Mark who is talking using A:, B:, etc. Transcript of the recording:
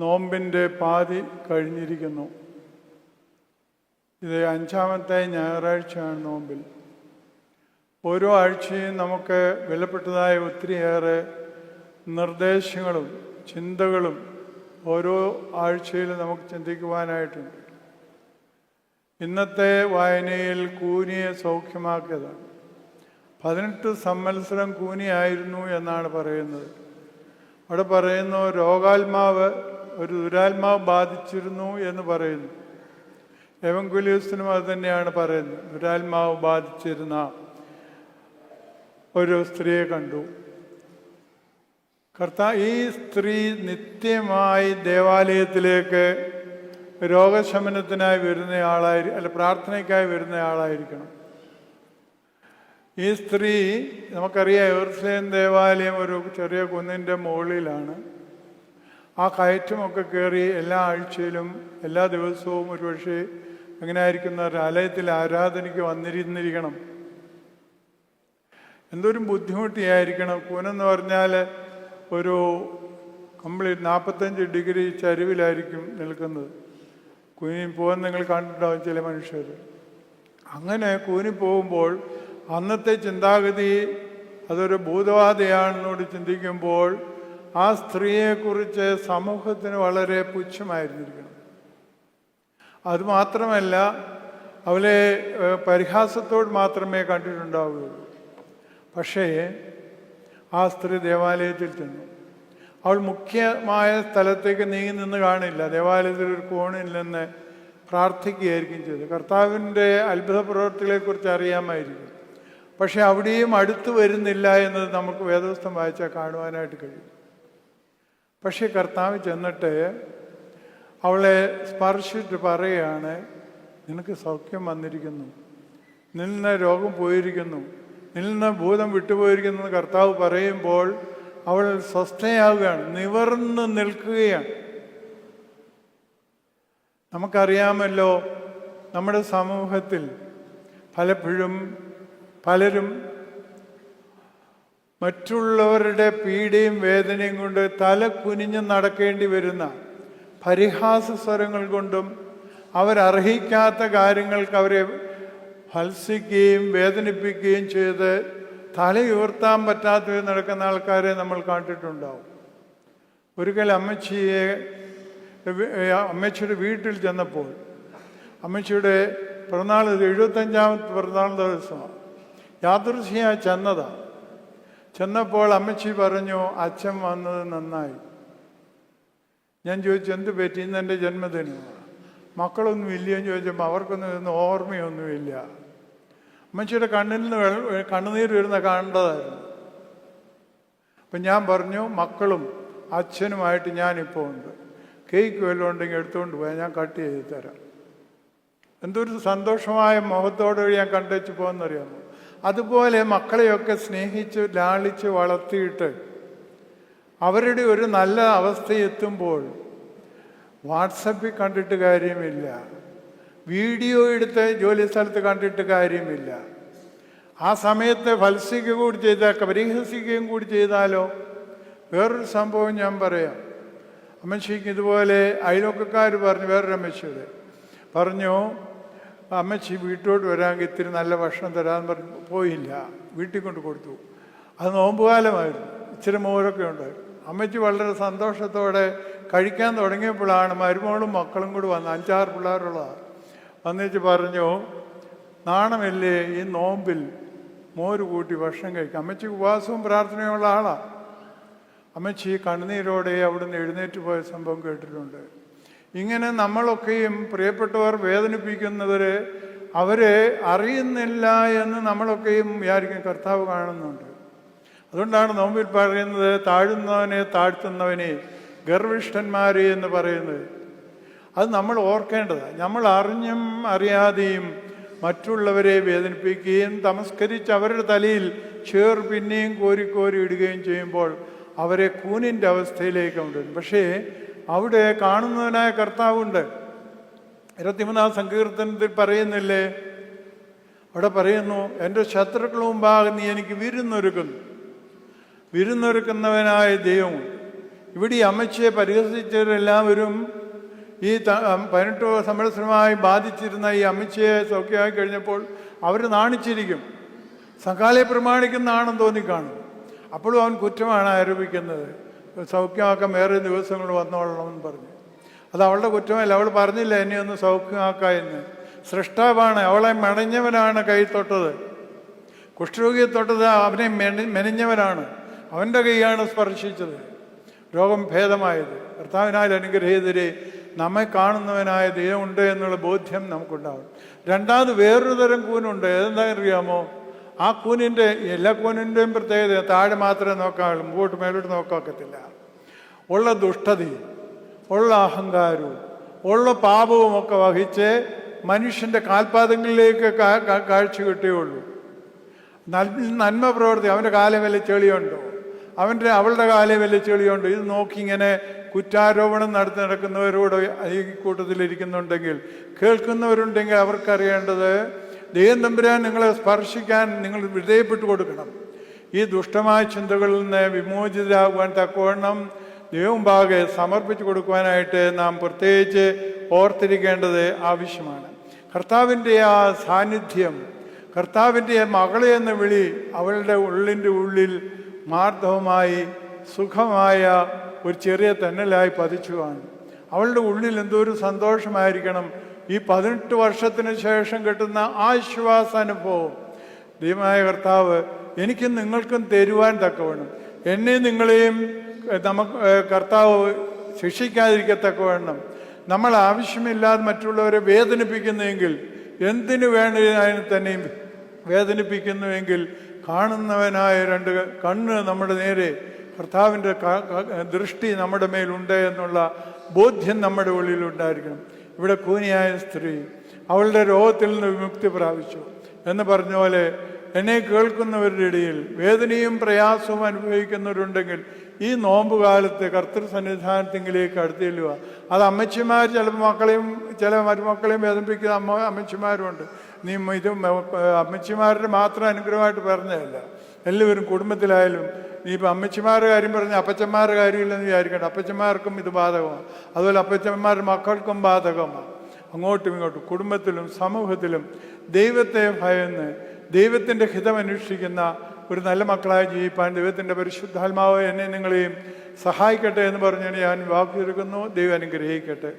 A: നോമ്പിന്റെ പാതി കഴിഞ്ഞിരിക്കുന്നു. ഇത് അഞ്ചാമത്തെ ഞായറാഴ്ചയാണ് നോമ്പിൽ. ഓരോ ആഴ്ചയും നമുക്ക് വിലപ്പെട്ടതായ ഒത്തിരിയേറെ നിർദ്ദേശങ്ങളും ചിന്തകളും ഓരോ ആഴ്ചയിൽ നമുക്ക് ചിന്തിക്കുവാനായിട്ടുണ്ട്. ഇന്നത്തെ വായനയിൽ കൂനിയെ സൗഖ്യമാക്കിയതാണ്. പതിനെട്ട് സംവത്സരം കൂനിയായിരുന്നു എന്നാണ് പറയുന്നത്. അവിടെ പറയുന്നു രോഗാത്മാവ് ഒരു ദുരാത്മാവ് ബാധിച്ചിരുന്നു എന്ന് പറയുന്നു. എവങ്കുലിയസിനും അത് തന്നെയാണ് പറയുന്നത്. ദുരാത്മാവ് ബാധിച്ചിരുന്ന ഒരു സ്ത്രീയെ കണ്ടു. കർത്താ ഈ സ്ത്രീ നിത്യമായി ദേവാലയത്തിലേക്ക് രോഗശമനത്തിനായി വരുന്ന ആളായി അല്ല പ്രാർത്ഥനയ്ക്കായി വരുന്ന ആളായിരിക്കണം. ഈ സ്ത്രീ നമുക്കറിയാം എവർസ്ലേം ദേവാലയം ഒരു ചെറിയ കുന്നിന്റെ മുകളിലാണ്. ആ കയറ്റമൊക്കെ കയറി എല്ലാ ആഴ്ചയിലും എല്ലാ ദിവസവും ഒരുപക്ഷെ അങ്ങനെ ആയിരിക്കുന്ന ഒരു ആലയത്തിൽ ആരാധനയ്ക്ക് വന്നിരുന്നിരിക്കണം. എന്തോരും ബുദ്ധിമുട്ടിയായിരിക്കണം. കൂനെന്ന് പറഞ്ഞാൽ ഒരു കംപ്ലീറ്റ് നാൽപ്പത്തഞ്ച് ഡിഗ്രി ചരിവിലായിരിക്കും നിൽക്കുന്നത്. കൂനി പോകാൻ നിങ്ങൾ കണ്ടിട്ടുണ്ടാവും ചില മനുഷ്യർ. അങ്ങനെ കൂനി പോകുമ്പോൾ അന്നത്തെ ചിന്താഗതി അതൊരു ഭൂതവാദയാണെന്നോട് ചിന്തിക്കുമ്പോൾ ആ സ്ത്രീയെക്കുറിച്ച് സമൂഹത്തിന് വളരെ പുച്ഛമായിരുന്നിരിക്കണം അതുമാത്രമല്ല അവളെ പരിഹാസത്തോട് മാത്രമേ കണ്ടിട്ടുണ്ടാവുകയുള്ളൂ. പക്ഷേ ആ സ്ത്രീ ദേവാലയത്തിൽ ചെന്നു. അവൾ മുഖ്യമായ സ്ഥലത്തേക്ക് നീങ്ങി നിന്ന് കാണില്ല. ദേവാലയത്തിൽ ഒരു കോണിൽ നിന്ന് പ്രാർത്ഥിക്കുകയായിരിക്കും ചെയ്തത്. കർത്താവിന്റെ അത്ഭുത പ്രവർത്തികളെക്കുറിച്ച് അറിയാമായിരിക്കും. പക്ഷേ അവിടെയും അടുത്ത് വരുന്നില്ല എന്നത് നമുക്ക് വേദവസ്ഥം വായിച്ചാൽ കാണുവാനായിട്ട് കഴിയും. പക്ഷേ കർത്താവ് ചെന്നിട്ട് അവളെ സ്പർശിച്ചിട്ട് പറയുകയാണ് നിനക്ക് സൗഖ്യം വന്നിരിക്കുന്നു. നിന്ന രോഗം പോയിരിക്കുന്നു. നിന്ന് ഭൂതം വിട്ടുപോയിരിക്കുന്നു എന്ന് കർത്താവ് പറയുമ്പോൾ അവൾ സ്വസ്ഥയാവുകയാണ് നിവർന്ന് നിൽക്കുകയാണ്. നമുക്കറിയാമല്ലോ നമ്മുടെ സമൂഹത്തിൽ പലപ്പോഴും പലരും മറ്റുള്ളവരുടെ പീഡയും വേദനയും കൊണ്ട് തല കുനിഞ്ഞ് നടക്കേണ്ടി വരുന്ന പരിഹാസ സ്വരങ്ങൾ കൊണ്ടും അവരർഹിക്കാത്ത കാര്യങ്ങൾക്ക് അവരെ ഹത്സിക്കുകയും വേദനിപ്പിക്കുകയും ചെയ്ത് തലയുയർത്താൻ പറ്റാത്ത നടക്കുന്ന ആൾക്കാരെ നമ്മൾ കണ്ടിട്ടുണ്ടാവും. ഒരിക്കൽ അമ്മച്ചിയെ അമ്മച്ചിയുടെ വീട്ടിൽ ചെന്നപ്പോൾ അമ്മച്ചിയുടെ പിറന്നാൾ എഴുപത്തഞ്ചാമത്തെ പിറന്നാൾ ദിവസമാണ്. യാദൃശ്യ ചെന്നതാണ് ചെന്നപ്പോൾ അമ്മച്ചി പറഞ്ഞു അച്ഛൻ വന്നത് നന്നായി. ഞാൻ ചോദിച്ചു എന്ത് പറ്റി? ഇന്ന് എന്റെ ജന്മദിനമാണ് മക്കളൊന്നും ഇല്ലയെന്ന് ചോദിച്ചപ്പോൾ അവർക്കൊന്നും ഇതൊന്നും ഓർമ്മയൊന്നുമില്ല. അമ്മച്ചിയുടെ കണ്ണിൽ നിന്ന് കണ്ണുനീർ വരുന്ന കണ്ടതായിരുന്നു. അപ്പം ഞാൻ പറഞ്ഞു മക്കളും അച്ഛനുമായിട്ട് ഞാനിപ്പോൾ ഉണ്ട്. കേക്ക് വല്ലതും ഉണ്ടെങ്കിൽ എടുത്തുകൊണ്ട് പോയാൽ ഞാൻ കട്ട് ചെയ്ത് തരാം. എന്തൊരു സന്തോഷമായ മുഖത്തോടെ ഞാൻ കണ്ടുവച്ച് പോകുന്നറിയാമോ അതുപോലെ മക്കളെയൊക്കെ സ്നേഹിച്ച് ലാളിച്ച് വളർത്തിയിട്ട് അവരുടെ ഒരു നല്ല അവസ്ഥയെത്തുമ്പോൾ വാട്സപ്പിൽ കണ്ടിട്ട് കാര്യമില്ല. വീഡിയോ എടുത്ത് ജോലി സ്ഥലത്ത് കണ്ടിട്ട് കാര്യമില്ല. ആ സമയത്ത് ഫത്സിക്കുക കൂടി ചെയ്താൽ പരിഹസിക്കുകയും കൂടി ചെയ്താലോ? വേറൊരു സംഭവം ഞാൻ പറയാം. അമ്മശിക്ക് ഇതുപോലെ അയൽവക്കക്കാർ പറഞ്ഞു വേറൊരു അമ്മശിയുടെ പറഞ്ഞു അമ്മച്ചി വീട്ടിലോട്ട് വരാമെങ്കിൽ ഇത്തിരി നല്ല ഭക്ഷണം തരാമെന്ന് പറഞ്ഞു. പോയില്ല. വീട്ടിൽ കൊണ്ട് കൊടുത്തു. അത് നോമ്പുകാലമായിരുന്നു. ഇച്ചിരി മോരൊക്കെ ഉണ്ടായിരുന്നു. അമ്മച്ചി വളരെ സന്തോഷത്തോടെ കഴിക്കാൻ തുടങ്ങിയപ്പോഴാണ് മരുമോളും മക്കളും കൂടി വന്ന് അഞ്ചാറ് പിള്ളേരുള്ളതാണ്. വന്നിച്ച് പറഞ്ഞു നാണമില്ലേ ഈ നോമ്പിൽ മോര് കൂട്ടി ഭക്ഷണം കഴിക്കാം അമ്മച്ചി ഉപവാസവും പ്രാർത്ഥനയുമുള്ള ആളാണ് അമ്മച്ചി കണ്ണുനീരോടെ അവിടുന്ന് എഴുന്നേറ്റ് പോയ സംഭവം കേട്ടിട്ടുണ്ട്. ഇങ്ങനെ നമ്മളൊക്കെയും പ്രിയപ്പെട്ടവർ വേദനിപ്പിക്കുന്നവരെ അവരെ അറിയുന്നില്ല എന്ന് നമ്മളൊക്കെയും വിചാരിക്കും കർത്താവ് കാണുന്നുണ്ട്. അതുകൊണ്ടാണ് നോമ്പിൽ പറയുന്നത് താഴുന്നവനെ താഴ്ത്തുന്നവനെ ഗർവിഷ്ഠന്മാരെ എന്ന് പറയുന്നത്. അത് നമ്മൾ ഓർക്കേണ്ടതാണ് നമ്മൾ അറിഞ്ഞും അറിയാതെയും മറ്റുള്ളവരെ വേദനിപ്പിക്കുകയും തമസ്കരിച്ച് അവരുടെ തലയിൽ ചേർ പിന്നെയും കോരി കോരി ഇടുകയും ചെയ്യുമ്പോൾ അവരെ കൂനിന്റെ അവസ്ഥയിലേക്ക് കൊണ്ടുവരും. പക്ഷേ അവിടെ കാണുന്നവനായ കർത്താവുണ്ട്. ഇരുപത്തിമൂന്നാം സങ്കീർത്തനത്തിൽ പറയുന്നില്ലേ? അവിടെ പറയുന്നു എന്റെ ശത്രുക്കൾ മുമ്പാകെ നീ എനിക്ക് വിരുന്നൊരുക്കുന്നു. വിരുന്നൊരുക്കുന്നവനായ ദൈവം. ഇവിടെ ഈ അമ്മച്ചയെ പരിഹസിച്ചവരെല്ലാവരും ഈ പതിനെട്ട് സംവത്സരമായി ബാധിച്ചിരുന്ന ഈ അമ്മച്ചയെ സൗഖ്യമായി കഴിഞ്ഞപ്പോൾ അവർ നാണിച്ചിരിക്കും. സകാലയെ പ്രമാണിക്കുന്നതാണെന്ന് തോന്നിക്കാണും അപ്പോഴും അവൻ കുറ്റമാണ് ആരോപിക്കുന്നത്. സൗഖ്യമാക്കാൻ വേറെ ദിവസങ്ങൾ വന്നോളണമെന്ന് പറഞ്ഞു. അത് അവളുടെ കുറ്റമല്ല. അവൾ പറഞ്ഞില്ല എന്നെ ഒന്ന് സൗഖ്യമാക്കാം എന്ന്. സൃഷ്ടാവാണ്. അവളെ മെണഞ്ഞവനാണ് കൈ തൊട്ടത്. കുഷ്ഠരോഗിയെ തൊട്ടത് അവനെ മെനഞ്ഞവനാണ്. അവന്റെ കൈയാണ് സ്പർശിച്ചത്. രോഗം ഭേദമായത്. കർത്താവിനാൽ അനുഗ്രഹീതരെ നമ്മെ കാണുന്നവനായ ദൈവമുണ്ട് എന്നുള്ള ബോധ്യം നമുക്കുണ്ടാവും. രണ്ടാമത് വേറൊരു തരം കൂനുണ്ട്. ഏതെന്താ അറിയാമോ ആ കൂനിന്റെ എല്ലാ കൂനിന്റെയും പ്രത്യേകത താഴെ മാത്രമേ നോക്കാവുള്ളൂ മുമ്പോട്ട് മേലോട്ട് നോക്കാക്കത്തില്ല ഉള്ള ദുഷ്ടതയും ഉള്ള അഹങ്കാരവും ഉള്ള പാപവും ഒക്കെ വഹിച്ച് മനുഷ്യന്റെ കാൽപാദങ്ങളിലേക്ക് കാഴ്ച കിട്ടുകയുള്ളൂ നന്മ പ്രവർത്തി അവന്റെ കാലം വല്ല ചെളിയുണ്ടോ? അവന്റെ അവളുടെ കാലം വല്ല ചെളിയുണ്ടോ? ഇത് നോക്കി ഇങ്ങനെ കുറ്റാരോപണം നടത്തി നടക്കുന്നവരോട് ഈ കൂട്ടത്തിലിരിക്കുന്നുണ്ടെങ്കിൽ കേൾക്കുന്നവരുണ്ടെങ്കിൽ അവർക്കറിയേണ്ടത് ദൈവം തമ്പുരാൻ നിങ്ങളെ സ്പർശിക്കാൻ നിങ്ങൾ വിധേയപ്പെട്ടു കൊടുക്കണം. ഈ ദുഷ്ടമായ ചിന്തകളിൽ നിന്ന് വിമോചിതരാകുവാൻ തക്കവണ്ണം ദൈവമുമ്പാകെ സമർപ്പിച്ചു കൊടുക്കുവാനായിട്ട് നാം പ്രത്യേകിച്ച് ഓർത്തിരിക്കേണ്ടത് ആവശ്യമാണ്. കർത്താവിന്റെ ആ സാന്നിധ്യം കർത്താവിന്റെ മകളെ എന്ന വിളി അവളുടെ ഉള്ളിന്റെ ഉള്ളിൽ മാർദ്ദവമായി സുഖമായ ഒരു ചെറിയ തന്നലായി പതിച്ചുവാണ് അവളുടെ ഉള്ളിൽ എന്തോ ഒരു സന്തോഷമായിരിക്കണം. ഈ പതിനെട്ട് വർഷത്തിന് ശേഷം കിട്ടുന്ന ആശ്വാസാനുഭവം ദൈവമായ കർത്താവ് എനിക്കും നിങ്ങൾക്കും തരുവാൻ തക്കവണ്ണം. എന്നെയും നിങ്ങളെയും നമുക്ക് കർത്താവ് ശിക്ഷിക്കാതിരിക്കത്തക്കവണ്ണം. നമ്മൾ ആവശ്യമില്ലാതെ മറ്റുള്ളവരെ വേദനിപ്പിക്കുന്നെങ്കിൽ എന്തിനു വേണ്ടതിനായി തന്നെയും വേദനിപ്പിക്കുന്നുവെങ്കിൽ കാണുന്നവനായ രണ്ട് കണ്ണ് നമ്മുടെ നേരെ കർത്താവിന്റെ ദൃഷ്ടി നമ്മുടെ മേലുണ്ട് എന്നുള്ള ബോധ്യം നമ്മുടെ ഉള്ളിൽ ഉണ്ടായിരിക്കണം ഇവിടെ കൂനിയായ സ്ത്രീ അവളുടെ രോഗത്തിൽ നിന്ന് വിമുക്തി പ്രാപിച്ചു എന്ന് പറഞ്ഞ പോലെ എന്നെ കേൾക്കുന്നവരുടെ ഇടയിൽ വേദനയും പ്രയാസവും അനുഭവിക്കുന്നവരുണ്ടെങ്കിൽ ഈ നോമ്പ് കാലത്ത് കർത്തൃ സന്നിധാനത്തിങ്കിലേക്ക് ചെല്ലുക അത് അമ്മച്ചിമാർ ചില മക്കളെയും ചില മരുമക്കളെയും വേദനിപ്പിക്കുന്ന അമ്മ അമ്മച്ചിമാരുമുണ്ട് നീ ഇത് അമ്മച്ചിമാരുടെ മാത്രം അനുഗ്രഹമായിട്ട് പറഞ്ഞതല്ല. എല്ലാവരും കുടുംബത്തിലായാലും നീ ഇപ്പം അമ്മച്ചിമാരുടെ കാര്യം പറഞ്ഞ അപ്പച്ചന്മാരുടെ കാര്യമില്ലെന്ന് വിചാരിക്കണ്ട. അപ്പച്ചന്മാർക്കും ഇത് ബാധകമാണ്. അതുപോലെ അപ്പച്ചന്മാരുടെ മക്കൾക്കും ബാധകമാണ്. അങ്ങോട്ടും ഇങ്ങോട്ടും കുടുംബത്തിലും സമൂഹത്തിലും ദൈവത്തെ ഭയന്ന് ദൈവത്തിന്റെ ഹിതം അന്വേഷിക്കുന്ന ഒരു നല്ല മക്കളായി ജീവിപ്പാൻ ദൈവത്തിന്റെ പരിശുദ്ധാത്മാവ് എന്നെ നിങ്ങളെയും സഹായിക്കട്ടെ എന്ന് പറഞ്ഞു ഞാൻ വാക്കു തീർക്കുന്നു ദൈവം അനുഗ്രഹിക്കട്ടെ.